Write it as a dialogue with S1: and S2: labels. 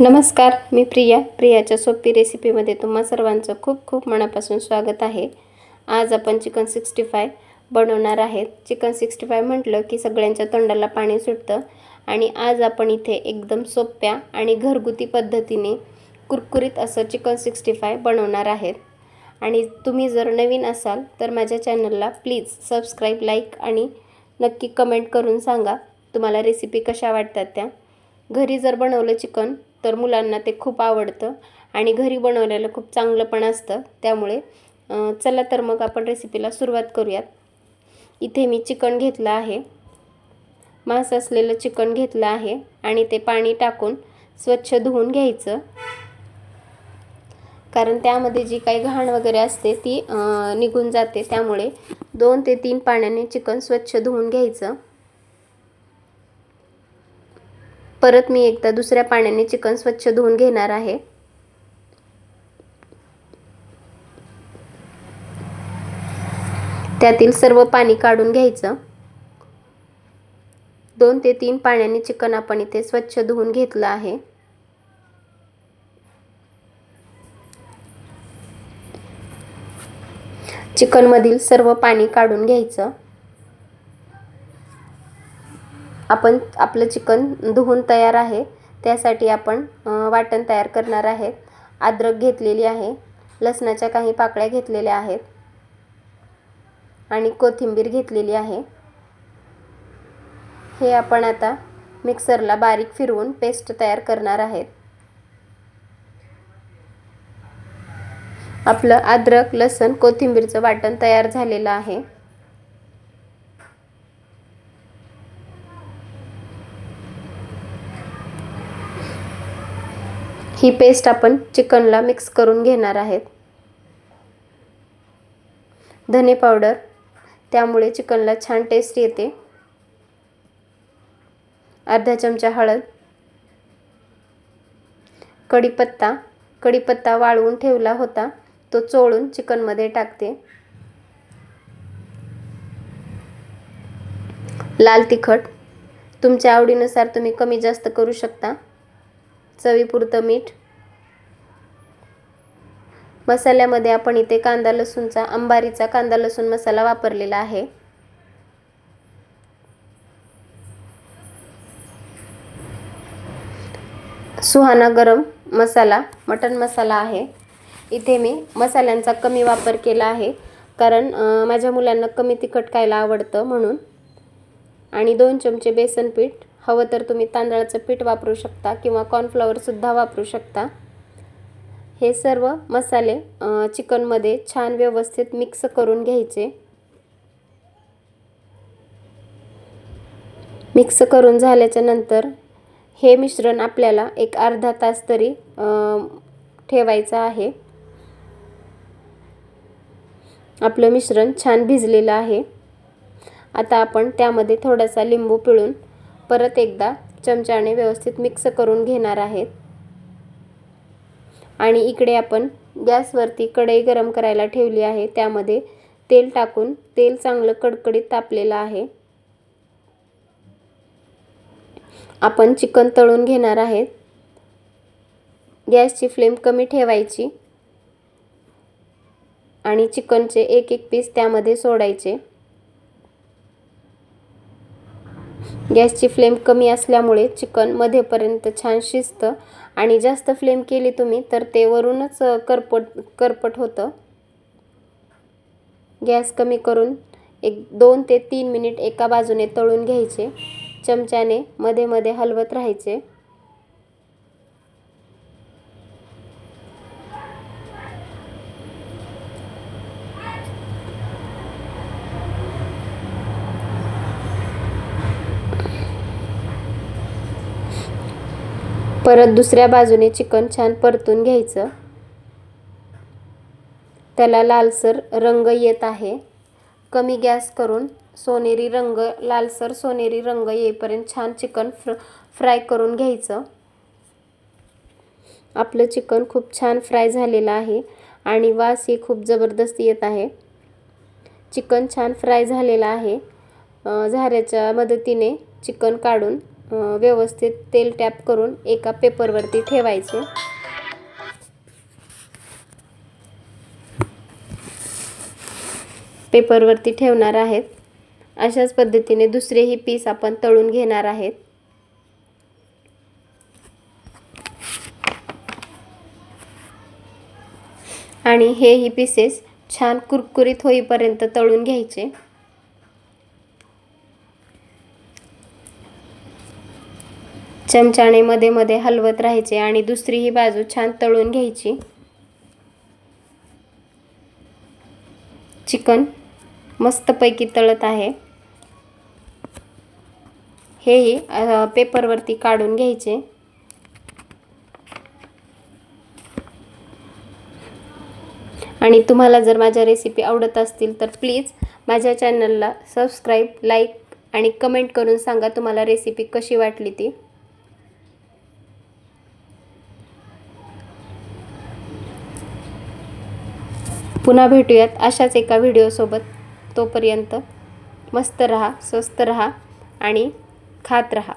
S1: नमस्कार मी प्रिया. प्रियाच्या सोपी रेसिपीमध्ये तुम्हा सर्वांचं खूप खूप मनापासून स्वागत आहे. आज आपण चिकन सिक्स्टी फाय बनवणार आहेत. चिकन सिक्स्टी फाय म्हटलं की सगळ्यांच्या तोंडाला पाणी सुटतं आणि आज आपण इथे एकदम सोप्या आणि घरगुती पद्धतीने कुरकुरीत असं चिकन सिक्स्टी फाय बनवणार आहेत. आणि तुम्ही जर नवीन असाल तर माझ्या चॅनलला प्लीज सबस्क्राईब लाईक आणि नक्की कमेंट करून सांगा तुम्हाला रेसिपी कशा वाटतात त्या. घरी जर बनवलं चिकन तर मुलांना ते खूप आवडतं आणि घरी बनवलेलं खूप चांगलं पण असतं. त्यामुळे चला तर मग आपण रेसिपीला सुरुवात करूयात. इथे मी चिकन घेतलं आहे. मांस असलेलं चिकन घेतलं आहे आणि ते पाणी टाकून स्वच्छ धुवून घ्यायचं. कारण त्यामध्ये जी काही घाण वगैरे असते ती निघून जाते. त्यामुळे दोन ते तीन पाण्याने चिकन स्वच्छ धुवून घ्यायचं. परत मी एकदा दुसऱ्या पाण्याने चिकन स्वच्छ धुवून घेणार आहे. त्यातील सर्व पाणी काढून घ्यायचं. दोन ते तीन पाण्याने चिकन आपण इथे स्वच्छ धुवून घेतलं आहे. चिकनमधील सर्व पाणी काढून घ्यायचं. आपण आपलं चिकन धुवून तयार आहे. त्यासाठी आपण वाटण तयार करणार आहेत अद्रक घेतलेली आहे. लसणाच्या काही पाकळ्या घेतलेल्या आहेत. आणि कोथिंबीर घेतलेली आहे. हे आपण आता मिक्सरला बारीक फिरवून पेस्ट तयार करणार आहेत. आपलं अद्रक लसण कोथिंबीरचं वाटण तयार झालेलं आहे. ही पेस्ट आपण चिकनला मिक्स करून घेणार आहेत. धने पावडर त्यामुळे चिकनला छान टेस्ट येते. अर्धा चमचा हळद. कढीपत्ता कढीपत्ता वाळवून ठेवला होता तो चोळून चिकनमध्ये टाकते. लाल तिखट. तुमच्या आवडीनुसार तुम्ही कमी जास्त करू शकता. चवीपुरतं मीठ. मसाल्यामध्ये आपण इथे कांदा लसूणचा अंबारीचा कांदा लसूण मसाला वापरलेला आहे. सुहाना गरम मसाला मटन मसाला आहे. इथे मी मसाल्यांचा कमी वापर केला आहे. कारण माझ्या मुलांना कमी तिखट खायला आवडतं म्हणून. आणि दोन चमचे बेसन पीठ हवं तर तुम्ही तांदळाचं पीठ वापरू शकता किंवा कॉर्नफ्लॉवरसुद्धा वापरू शकता. हे सर्व मसाले चिकनमध्ये छान व्यवस्थित मिक्स करून घ्यायचे. मिक्स करून झाल्याच्यानंतर हे मिश्रण आपल्याला एक अर्धा तास तरी ठेवायचं आहे. आपलं मिश्रण छान भिजलेलं आहे. आता आपण त्यामध्ये थोडासा लिंबू पिळून परत एकदा चमच्याने व्यवस्थित मिक्स करून घेणार आहेत. आणि इकडे आपण गॅसवरती कढई गरम करायला ठेवली आहे. त्यामध्ये तेल टाकून तेल चांगलं कडकडीत तापलेलं आहे. आपण चिकन तळून घेणार आहेत. गॅसची फ्लेम कमी ठेवायची. आणि चिकनचे एक एक पीस त्यामध्ये सोडायचे. गॅसची फ्लेम कमी असल्यामुळे चिकन मध्येपर्यंत छान शिजतं आणि जास्त फ्लेम केली तुम्ही तर ते वरूनच करपट करपट होतं. गॅस कमी करून एक दोन ते तीन मिनिट एका बाजूने तळून घ्यायचे. चमच्याने मध्ये मध्ये हलवत राहायचे. परत दुसऱ्या बाजूने चिकन छान परतून घ्यायचं. त्याला लालसर रंग येत आहे. कमी गॅस करून सोनेरी रंग लालसर सोनेरी रंग येईपर्यंत छान चिकन फ्र फ्राय करून घ्यायचं. आपलं चिकन खूप छान फ्राय झालेलं आहे आणि वास ही खूप जबरदस्त येत आहे. चिकन छान फ्राय झालेलं आहे. झाऱ्याच्या मदतीने चिकन काढून व्यवस्थित तेल टॅप करून एका पेपरवरती ठेवायचे. पेपरवरती ठेवणार आहेत. अशाच पद्धतीने दुसरेही पीस आपण तळून घेणार आहेत. आणि हेही पीसेस छान कुरकुरीत होईपर्यंत तळून घ्यायचे. चमच्याने मध्ये मध्ये हलवत राहायचे आणि दुसरी ही बाजू छान तळून घ्यायची. चिकन मस्तपैकी तळत आहे. हेही पेपरवरती काढून घ्यायचे. आणि तुम्हाला जर माझ्या रेसिपी आवडत असतील तर प्लीज माझ्या चॅनलला सबस्क्राईब लाईक आणि कमेंट करून सांगा तुम्हाला रेसिपी कशी वाटली ती. पुन्हा भेटूयात अशाच एका व्हिडिओसोबत. तोपर्यंत मस्त रहा स्वस्त रहा आणि खात रहा.